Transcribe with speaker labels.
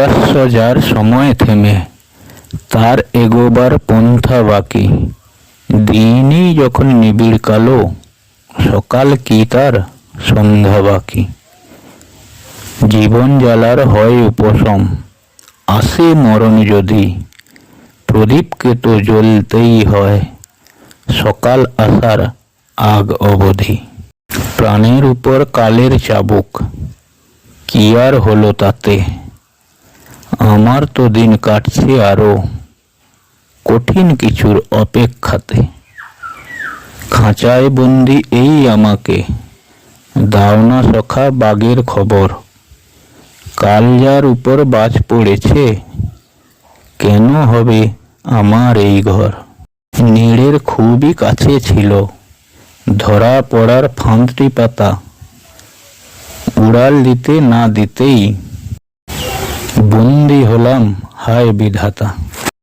Speaker 1: যার সময় থেমে, তার এগোবার পন্থা বাকি। দিনই যখন নিবিড় কালো, সকাল কি তার সন্ধ্যা বাকি? জীবন জ্বালার হয় উপশম, আসে মরণ যদি। প্রদীপকে তো জ্বলতেই হয়, সকাল আসার আগ অবধি। প্রাণের উপর কালের চাবুক, কি আর হলো তাতে? আমার তো দিন কাটছে আরও। কঠিন কিছুর অপেক্ষাতে। খাঁচায় বন্দি এই আমাকে। দাওনা সখা বাগের খবর। কাল যার উপর বাজ পড়েছে, কেন হবে আমার এই ঘর? নীড়ের খুবই কাছে ছিল, ধরা পড়ার ফাঁদটি পাতা। উড়াল দিতে না দিতেই বন্দি হলাম হায় বিধাতা।